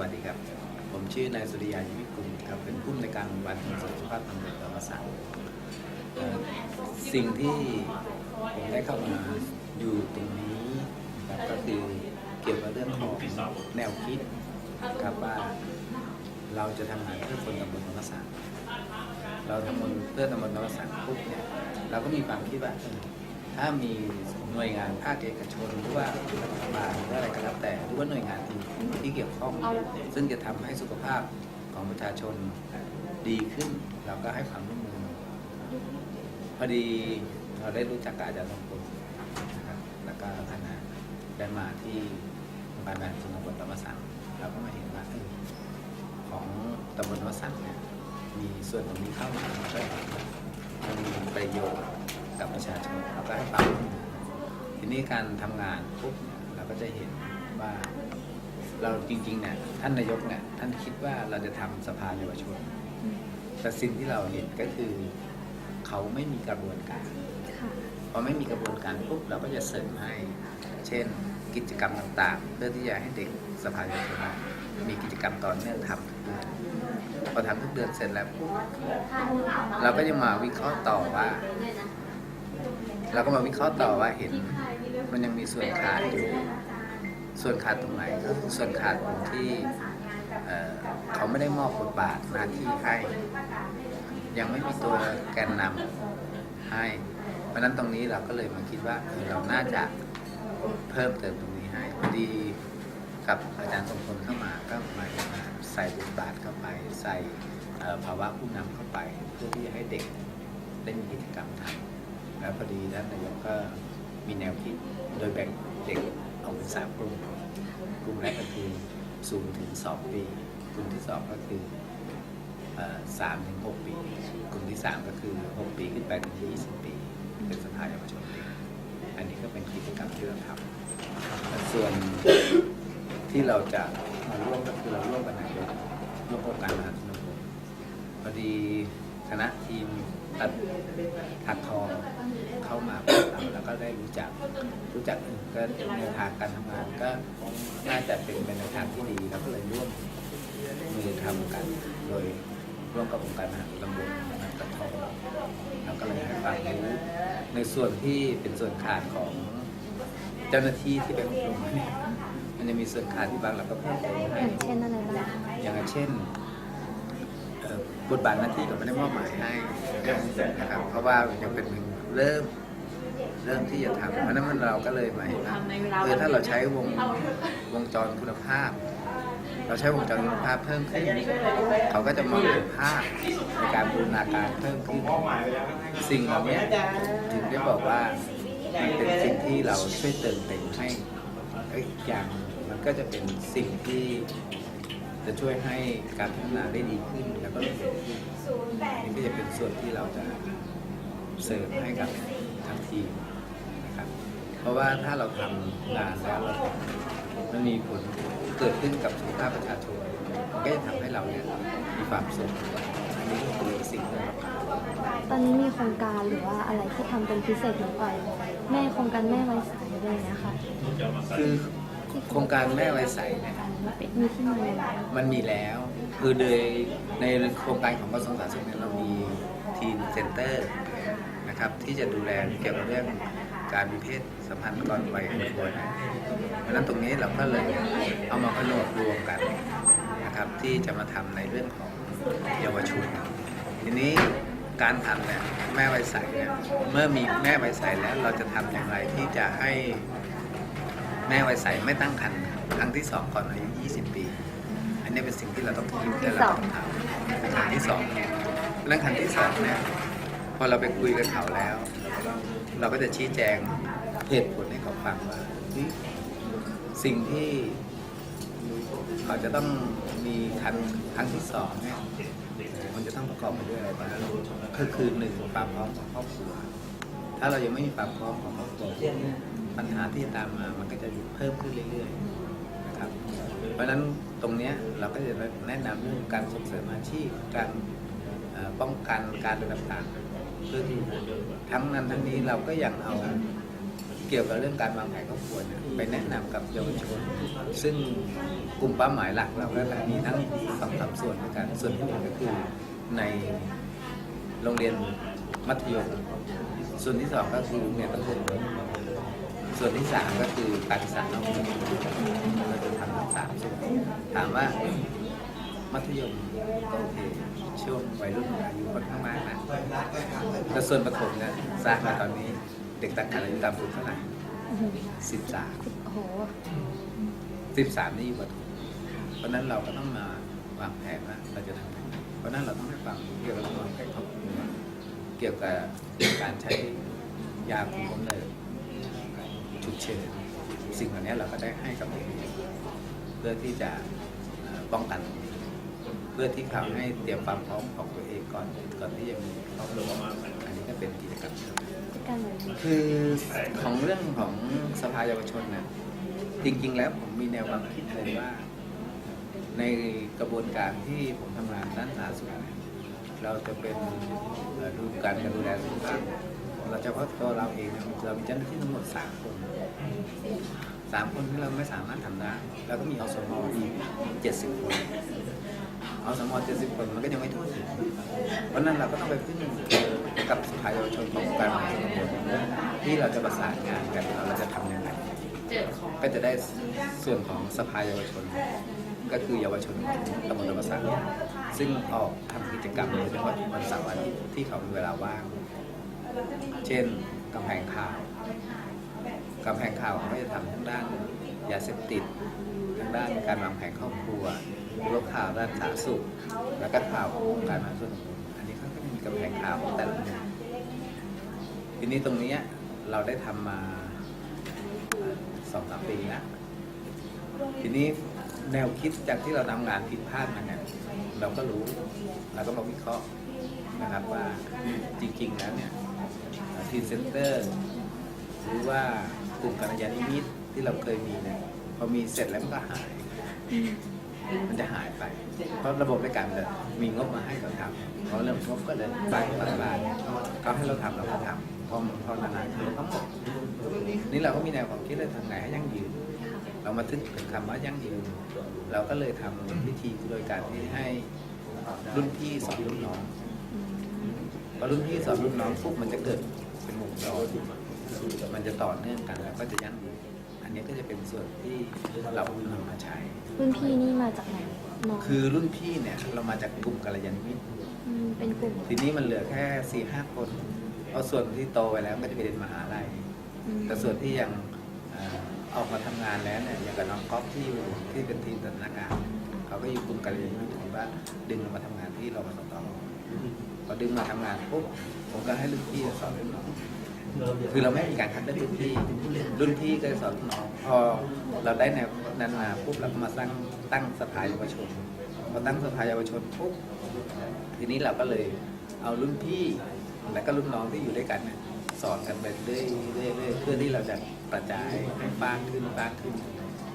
วัสดีครับ ผมชื่อนายสุริยายิวิกุลครับเป็นผู้อำนวยการวันสุขภาพตำบลธรรมศาสตร์สิ่งที่ผมได้เข้ามาอยู่ตรงนี้ครับก็คือเกี่ยวกับเรื่องของแนวคิดครับว่าเราจะทำงานเพื่อคนตำบลธรรมศาสตร์เราทำงานเพื่อตำบลธรรมศาสตร์ปุ๊บเนี่ยเราก็มีความคิดว่าถ้ามีหน่วยงานภาคเอกชนหรือว่า แล้วแต่หรือว่าหน่วยงานที่ที่เกี่ยวข้อง ซึ่งจะทำให้สุขภาพของประชาชนดีขึ้น เราก็ให้ความร่วมมือพอดีเราได้รู้จักกับอาจารย์สองคนนะครับแล้วก็คณะได้มาที่โรงพยาบาลแม่สุนทรธรรมศาสตร์เราก็มาเห็นว่าเออของตำบลธรรมศาสตร์เนี่ยมีส่วนตรงนี้เข้ามามันก็มันมีประโยชน์กับประชาชนเราก็ให้ความร่วมมือทีนี้การทำงานปุ๊บเนี่ยเราก็จะเห็น ว่าเราจริงๆเนี่ยท่านนายกเนี่ยท่านคิดว่าเราจะทำสภาเยาวชน แต่สิ่งที่เราเห็นก็คือ เขาไม่มีกระบวนการพอไม่มีกระบวนการปุ๊บเราก็จะเสริมให้ เช่น กิจกรรมต่างๆ เพื่อที่จะให้เด็กสภาเยาวชนมีกิจกรรมต่อเนื่องทำทุกเดือนพอทำทุกเดือนเสร็จแล้วปุ๊บเราก็จะมาวิเคราะห์ต่อว่า เราก็มาวิเคราะห์ต่อว่าเห็น มันยังมีส่วนขาดอยู่ ส่วนขาดตรงไหนก็คือส่วนขาดตรงที่เเขาไม่ได้มอบบทบาทหน้าที่ให้ ยังไม่มีตัวแกนนำให้ เพราะนั้นตรงนี้เราก็เลยมาคิดว่าเราน่าจะเพิ่มเติมตรงนี้ให้พอดีกับอาจารย์สมพลเข้ามาก็มามาใส่บทบาทเข้าไป ใส่ภาวะผู้นำเข้าไป เพื่อที่จะให้เด็กได้มีกิจกรรมทำแล้วพอดีท่านนายกก็มีแนวคิดโดยแบ่งเด็ก ออกเป็นสามกลุ่ม กลุ่มแรกก็คือศูนย์ถึงสองปี กลุ่มที่สองก็คือสามถึงหกปี กลุ่มที่สามก็คือหกปีขึ้นไปถึงยี่สิบปี เป็นสภาเยาวชนเด็กอันนี้ก็เป็นกิจกรรมที่เราทำส่วนที่เราจะมาร่วมก็คือเราร่วมกับนายกร่วมองค์การมหาชนบพอดี คณะทีมตัดถักทอเข้ามาพบเราแล้วก็ได้รู้จักรู้จักก็แนวทางการทำงานก็น่าจะเป็นไปในทางที่ดีแล้วก็เลยร่วมมือทำกัน โดยร่วมกับองค์การมหาตำบลนักตะทองแล้วก็เลยให้ความรู้ในส่วนที่เป็นส่วนขาดของเจ้าหน้าที่ที่ไปอบรมเนี่ยมันจะมีส่วนขาดที่บางเราก็เพิ่มเติมอให้ย่างเช่นอะไรบ้างอย่างเช่นเอ่อ บทบาทหน้าที่ก็ไม่ได้มอบหมายให้นะครับเพราะว่ายังเป็นเริ่มเริ่มที่จะทำเพราะนั้นมันเราก็เลยมาเห็นว่าเออถ้าเราใช้วงวงจรคุณภาพ เราใช้วงจรคุณภาพเพิ่มขึ้น เขาก็จะมองเห็นภาพในการบูรณาการเพิ่มขึ้นสิ่งเหล่านี้ถึงได้บอกว่ามันเป็นสิ่งที่เราช่วยเติมเต็มให้อ้ยอีกอย่างมันก็จะเป็นสิ่งที่ จะช่วยให้การพัฒนาได้ดีขึ้นแล้วก็เร็วขึ้นนี่ก็จะเป็นส่วนที่เราจะเสริมให้กับทางทีมนะครับ เพราะว่าถ้าเราทำงานแล้วเรามันมีผลเกิดขึ้นกับสุขภาพประชาชนมันก็จะทำให้เราเนี่ยมีความสุขอันนี้ก็คือสิ่งที่เราทำตอนนี้มีโครงการหรือว่าอะไรที่ทำเป็นพิเศษหรือเปล่าแม่โครงการแม่ไว้ใสอะไรอย่างเงี้ยค่ะคือ โครงการแม่ไวใสเนี่ยมันมีแล้ว คือโดยในโครงการของกระทรวงสาธารณสุขเนี่ยเรามีทีมเซ็นเตอร์นะครับที่จะดูแลเกี่ยวกับเรื่องการมีเพศสัมพันธ์ก่อนวัยอันควรเพราะฉะนั้นตรงนี้เราก็เลยเอามาผนวกรวมกันนะครับที่จะมาทำในเรื่องของเยาวชนทีนี้การทำเนี่ยแม่ไวใสเนี่ยเมื่อมีแม่ไวใสแล้วเราจะทำอย่างไรที่จะให้ แม่ไว้ใสไม่ตั้งครรภ์ครั้งที่สองก่อนอายุ 20 ปี อันนี้เป็นสิ่งที่เราต้องคิดและเราต้องทำครั้งที่สองเรื่องครั้งที่สองเนี่ยพอเราไปคุยกับเขาแล้ว เราก็จะชี้แจงเหตุผลให้เขาฟังว่าสิ่งที่เขาจะต้องมีครั้งครั้งที่สองเนี่ยมันจะต้องประกอบไปด้วยอะไรบ้างก็คือหนึ่งความพร้อมของครอบครัว ถ้าเรายังไม่มีความพร้อมของครอบครัว ปัญหาที่ตามมามันก็จะเพิ่มขึ้นเรื่อยๆนะครับ เพราะฉะนั้นตรงเนี้ยเราก็จะแนะนำเรื่องการส่งเสริมอาชีพการป้องกันการอะไรต่างๆเพื่อที่ทั้งนั้นทั้งนี้เราก็ยังเอาเกี่ยวกับเรื่องการวางแผนครอบครัวยไปแนะนำกับเยาวชน ซึ่งกลุ่มเป้าหมายหลักเราก็มีทั้งสองสามส่วนด้วยกันส่วนที่หนึ่งก็คือในโรงเรียนมัธยม ส่วนที่สองก็คือโรงเรียนประถม ส่วนที่สามก็คือการศึกษานอกเมืองเราจะทำทั้งสามส่วนถามว่ามัธยมก็โอเคช่วงวัยรุ่นอายุค่อนข้างมากนะแต่ส่วนประถมเนี่ยทราบมาตอนนี้เด็กตั้งครรภ์อายุต่ำสุดเท่าไหร่สิบสามโอ้โหสิบสามนี่อยู่ประถมเพราะนั้นเราก็ต้องมาวางแผนว่าเราจะทำยังไงเพราะนั้นเราต้องให้ความรู้เกี่ยวกับเรื่องของการครอบครัวเกี่ยวกับการใช้ยาคุมกำเนิด ฉุกเฉินสิ่งเหล่านี้เราก็ได้ให้กับเด็กเพื่อที่จะป้องกัน เพื่อที่เขาให้เตรียมความพร้อมของตัวเองก่อนก่อนที่จะมีครอบครัวอันนี้ก็เป็นกิจกรรมคือของเรื่องของสภาเยาวชนนะจริง ๆ แล้วผมมีแนวความคิดเลยว่า ในกระบวนการที่ผมทำงานด้านสาธารณสุขเนี่ยเราจะเป็นดูการการดูแลสุขภาพ เราเฉพาะตัวเราเองเนี่ยเรามีเจ้าหน้าที่ทั้งหมดสามคนสามคนที่เราไม่สามารถทำได้ แล้วก็มีอสมอีกเจ็ดสิบคนอสมเจ็ดสิบคนมันก็ยังไม่ทั่วถึงเพราะนั้นเราก็ต้องไปพึ่งกับสภาเยาวชนของการเมืองชนบทที่เราจะประสานงานกันเราจะทำยังไงก็จะได้ส่วนของสภาเยาวชน ก็คือเยาวชนตำบลธรรมศาสตร์ซึ่งออกทำกิจกรรมโดยเฉพาะวันเสาร์อาทิตย์ที่เขามีเวลาว่าง เช่นกำแพงข่าวกำแพงข่าวเขาจะทำทั้งด้านยาเสพติดทั้งด้านการวางแผนครอบครัวรือว่าข่าวด้านสาธารณสุข แล้วก็ข่าวของการมาส่วนอันนี้เขาก็จะมีกำแพงข่าวของแต่ละเมืองทีนี้ตรงนี้เราได้ทำมาสองสามปีแล้วทีนี้แนวคิดจากที่เราทำงานผิดพลาดมาเนี่ยเราก็รู้เราก็มาวิเคราะห์นะครับว่าจริงๆแล้วเนี่ย ทีเซ็นเตอร์หรือว่ากลุ่มกัญญาณิมิตรที่เราเคยมีเนี่ยพอมีเสร็จแล้วมันก็หาย มันจะหายไป เพราะระบบในการมีงบมาให้เราทำเพราเรื่องบก็เลยไปรัฐบาลเขาให้เราทำเราก็ทำพอพอนานๆคือทั้งหมดนี่เราก็มีแนวความคิดเลยทำไงให้ยั่งยืน เรามาถึงถึงคำว่ายั่งยืน เราก็เลยทำวิธีโดยการที่ให้รุ่นพี่สอนรุ่นน้องพอรุ่นพี่สอนรุ่นน้องปุ๊บมันจะเกิด เป็นวงจรมันจะต่อเนื่องกันแล้วก็จะยั่งยืนอันนี้ก็จะเป็นส่วนที่เรานำมาใช้ รุ่นพี่นี่มาจากไหนน้องคือรุ่นพี่เนี่ยเรามาจากกลุ่มกัลยาณมิตรมเป็นกลุ่มทีนี้มันเหลือแค่สี่ห้าคนเอาส่วนที่โตไปแล้วก็จะไปเรียนมหาลัยอืมแต่ส่วนที่ยังเอ่อออกมาทำงานแล้วเนี่ยอย่างกับน้องก๊อฟที่อยู่ที่เป็นทีมสำนักงานเขาก็อยู่กลุ่มกัลยาณมิตรถือว่าดึงมาทำงานที่เรามาสอน พอดึงมาทำงานปุ๊บผมก็ให้รุ่นพี่สอนรุ่นน้องคือเราไม่มีการคัดเลือกรุ่นพี่รุ่นพี่ก็สอนรุ่นน้องพอเราได้แนวนั้นมาปุ๊บเราก็มาสร้างตั้งสภาเยาวชนพอตั้งสภาเยาวชนปุ๊บทีนี้เราก็เลยเอารุ่นพี่และก็รุ่นน้องที่อยู่ด้วยกันเนี่ยสอนกันไปเรื่อยๆเรื่อยเพื่อที่เราจะกระจายให้บ้างขึ้นบ้างขึ้น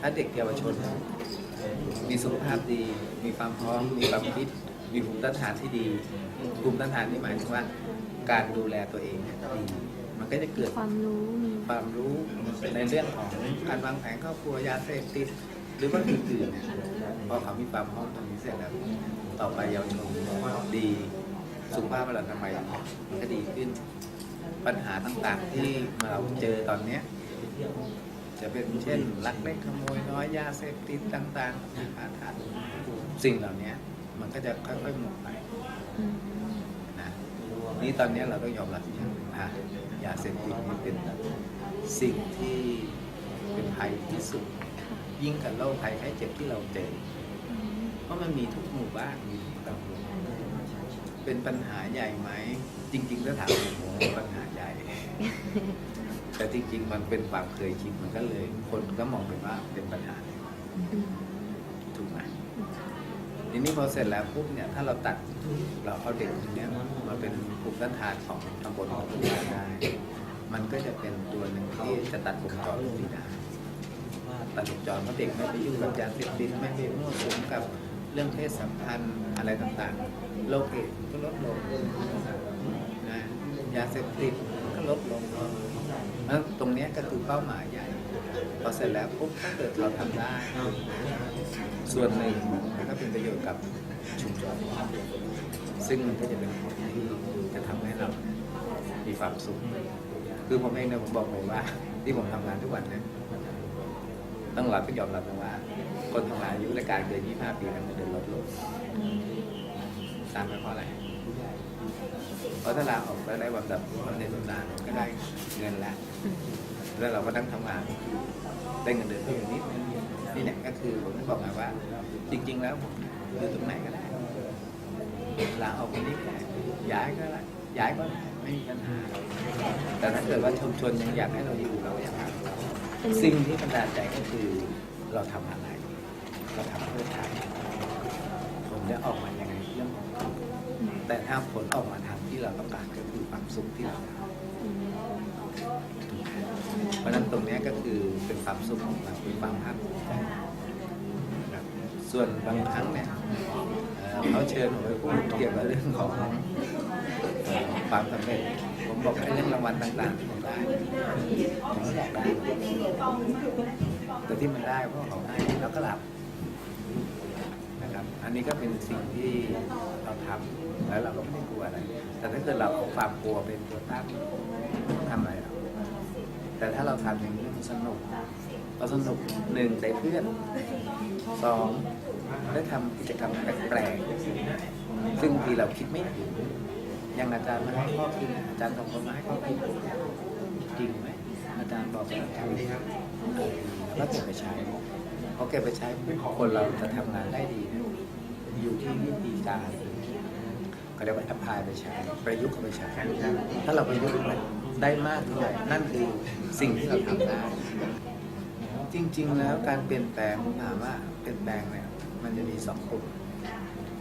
ถ้าเด็กเยาวชน มีสุขภาพดี มีความพร้อม มีความคิด มีภูมิต้านทานที่ดีภูมิต้านทานนี่หมายถึงว่า การดูแลตัวเองเนี่ยดีมันก็จะเกิดความรู้มีความรู้ในเรื่องของการวางแผนครอบครัวยาเสพติดหรือว่าอื่นๆเนี่ยพอเขามีความพร้อมตรงนี้เสร็จแล้ว ต่อไปเยาวชนดีสุขภาพเราทำไมมันก็ดีขึ้น ปัญหาต่างๆที่เราเจอตอนเนี้ยจะเป็นเช่นลักเล็กขโมยน้อยยาเสพติดต่างๆอาถรรพ์สิ่งเหล่านี้ มันก็จะค่อยๆหมดไปอืมนะนี่ตอนนี้เราต้องยอมรับอย่างหนึ่งนะยาเสพติดนี่เป็นสิ่งที่เป็นภัยที่สุดค่ะยิ่งกับโรคภัยไข้เจ็บที่เราเจออืมเพราะมันมีทุกหมู่บ้านมีทุกตำบลเป็นปัญหาใหญ่ไหม จริงๆถ้าถามผมผมว่าปัญหาใหญ่ แต่จริงๆ มันเป็นความเคยชินมันก็เลย คนก็มองเป็นว่าเป็นปัญหาอืมถูกไหม ทีนี้พอเสร็จแล้วปุ๊บเนี่ยถ้าเราตัดเราเอาเด็กคนเนี้ยมาเป็นภูมิต้านทานของตำบลของตัวได้ มันก็จะเป็นตัวหนึ่งที่จะตัดวงจรตรงนี้ได้ตัดวงจรเพราะเด็กไม่ไปยุ่งกับยาเสพติดไม่ไปมั่วสุมกับเรื่องเพศสัมพันธ์อะไรต่างๆโรคเอดก็ลดลงนะยาเสพติดก็ลดลงแล้วตรงนี้ก็คือเป้าหมายใหญ่ พอเสร็จแล้วปุ๊บถ้าเกิดเราทำได้ ส่วนหนึ่งมันก็เป็นประโยชน์กับชุมชนซึ่งมันก็จะเป็นผลที่จะทำให้เรามีความสุข คือผมเองเนี่ยผมบอกเลยว่า ที่ผมทำงานทุกวันเนี่ยต้องรับก็ยอมรับนะว่า คนทำงานอายุราชการเกิน25 ปีแล้วเงินเดือนลดลงตามไปเพราะอะไร เพราะถ้าลาออกแล้วได้บำดับบำเหน็จบำนาญก็ได้เงินล้ว แล้วเราก็นั่งทำงานได้เงินเดือนเพิ่มนิดนี่เนี่ยก็คือผมบอกไงว่า จริง ๆ แล้วผมอยู่ตรงไหนก็ได้ลาออกคนนี้ก็ได้ย้ายก็ได้ย้ายก็ได้ไม่มีปัญหาแต่ถ้าเกิดว่าชุมชนยังอยากให้เราอยู่เราอยากให้เราสิ่งที่บันดาลใจก็คือเราทำอะไร เราทำเพื่อใครผมจะออกมายังไงเรื่องของเขาแต่ถ้าผลออกมาทางที่เราต้องการก็คือความสุขที่เรา เพราะฉะนั้นตรงนี้ก็คือเป็นความสุขของเราเป็นความภาคภูมิใจส่วนบางครั้งเนี่ยเขาเชิญผมไปพูดเกี่ยวกับเรื่องของความสำเร็จผมบอกให้เรื่องรางวัลต่างๆที่ผมได้ผมก็อกได้แต่ที่มันได้เพราะเขาให้เราก็รับนะครับอันนี้ก็เป็นสิ่งที่เราทำแล้วเราก็ไม่ได้กลัวอะไร แต่ถ้าเกิดเราเอาความกลัวเป็นตัวตั้งทำอะไรหรอก แต่ถ้าเราทำอย่างนี้มันสนุก เราสนุกหนึ่งได้เพื่อนสองได้ทำกิจกรรมแปลกๆซึ่งบางทีเราคิดไม่ถึงอย่างอาจารย์มาให้ข้อคิดอาจารย์สองคนมาให้ข้อคิดจริงไหมอาจารย์บอกว่าจริงครับแล้วเก็บไปใช้พอเก็บไปใช้คนเราจะทำงานได้ดีเนี่ยอยู่ที่วิธีการเขาเรียกว่าแอพพลายไปใช้ประยุกต์เข้าไปใช้ถ้าเราประยุกต์มัน ได้มากเท่าไหร่นั่นคือสิ่งที่เราทำได้ จริง ๆ แล้วการเปลี่ยนแปลงผมถามว่าเปลี่ยนแปลงเนี่ยมันจะมีสองกลุ่ม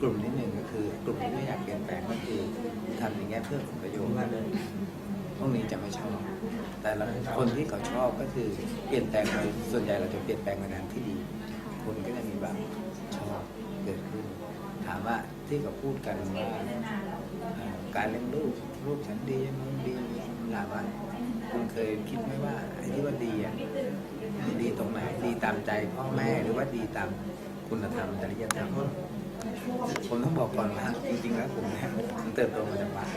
กลุ่มที่หนึ่งก็คือกลุ่มที่ไม่อยากเปลี่ยนแปลงก็คือทำอย่างเงี้ยเพื่อผลประโยชน์พวกนี้จะไม่ชอบแต่ละคนที่เขาชอบก็คือเปลี่ยนแปลงไปส่วนใหญ่เราจะเปลี่ยนแปลงไปในทางที่ดี คนก็จะมีแบบชอบเกิดขึ้นถามว่าที่เขาพูดกันว่าการเลี้ยงลูกลูกฉันดีอยังนู้นดี ถามว่าคุณเคยคิดไหมว่าไอ้ที่ว่าดีอะดีตรงไหนดีตามใจพ่อแม่หรือว่าดีตามคุณธรรมจริยธรรมผมต้องบอกก่อนว่าจริงๆแล้วผมเนี่ยผมเติบโตมาจากวัด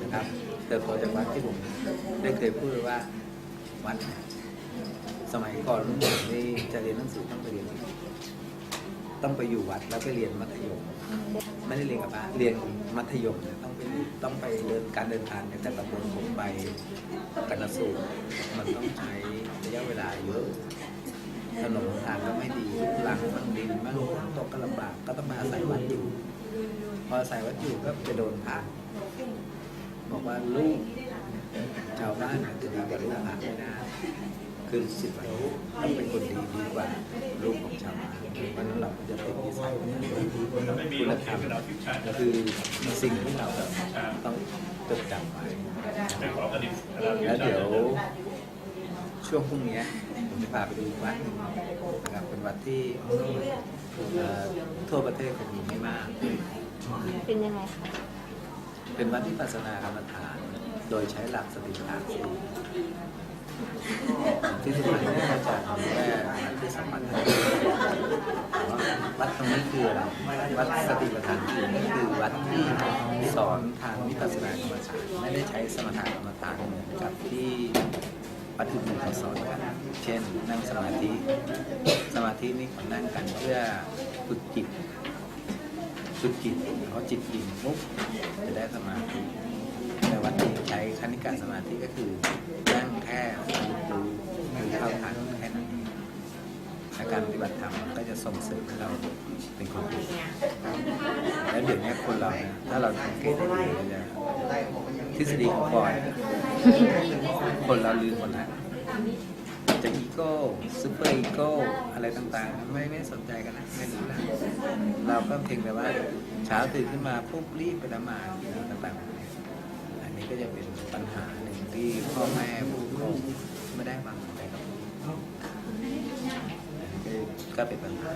นะครับ เติบโตจากวัดที่ผมได้เคยพูดว้ว่าวัดสมัยก่อนรุ่นผมนี่จะเรียนหนังสือต้องไปเรียนต้องไปอยู่วัดแล้วไปเรียนมัธยม ไม่ได้เรียนกับบ้านเรียนมัธยมเนี่ย ต้องไปเดินการเดินทางเนี่ยจากตำบลผมไปกันสูตรมันต้องใช้ระยะเวลาเยอะถนนทางก็ไม่ดีหลังมันดินมันตกก็ลำบากก็ต้องมาอาศัยวัดอยู่ พออาศัยวัดอยู่ก็จะโดนพระบอกว่าลูกชาวบ้านจะดีกว่าลูกพระไม่ได้ คือสิทธิ์ต้องเป็นคนดีดีกว่าลูกของชาวบ้านเพราะฉะนั้นเราก็จะติดนิสัยคุณธรรมคือสิ่งที่เราต้องจดจำไว้แล้วเดี๋ยวช่วงพรุ่งนี้ผมจะพาไปดูวัดหนึ่งนะครับเป็นวัดที่ทั่วประเทศคงมีไม่มาก เป็นยังไงคะเป็นวัดที่ปัสสนากรรมฐาน โดยใช้หลักสติปัฏฐานสี่ ที่สุดท้ายเนี่ยอาจารย์แค่วัดที่สัมพันธ์วัดตรงนี้คืออะไรวัดสติปัฏฐานสี่นี่คือวัดที่สอนทางวิปัสสนากรรมฐานไม่ได้ใช้สมถะกรรมฐานเหมือนกับที่วัดอื่นเขาสอนกันเช่น นั่งสมาธิ สมาธินี่เขานั่งกันเพื่อฝึกจิตฝึกจิตเพอจิตอิ่มปุ๊บจะได้สมาธิ วันนี้ใช้คณิกาสมาธิก็คือนั่งแค่รู้รู้เข้าทางแค่นั้นเองและการปฏิบัติธรรมก็จะส่งเสริมให้เราเป็นคนดีแล้วเดี๋ยวนี้คนเราถ้าเราสังเกตดีๆเราจะทฤษฎีของปอยคนเราลืมหมดแล้วจะอีโก้ซูเปอร์อีโก้อะไรต่างๆ ไม่ไม่สนใจกันนะไม่รู้แล้วเราก็เพียงแต่ว่าเช้าตื่นขึ้นมาปุ๊บรีบไปละหมาดต่างๆ ก็จะเป็นปัญหาหนึ่งที่พ่อแม่ผู้ปกครองไม่ได้วางใจกับลูกก็เป็นปัญหา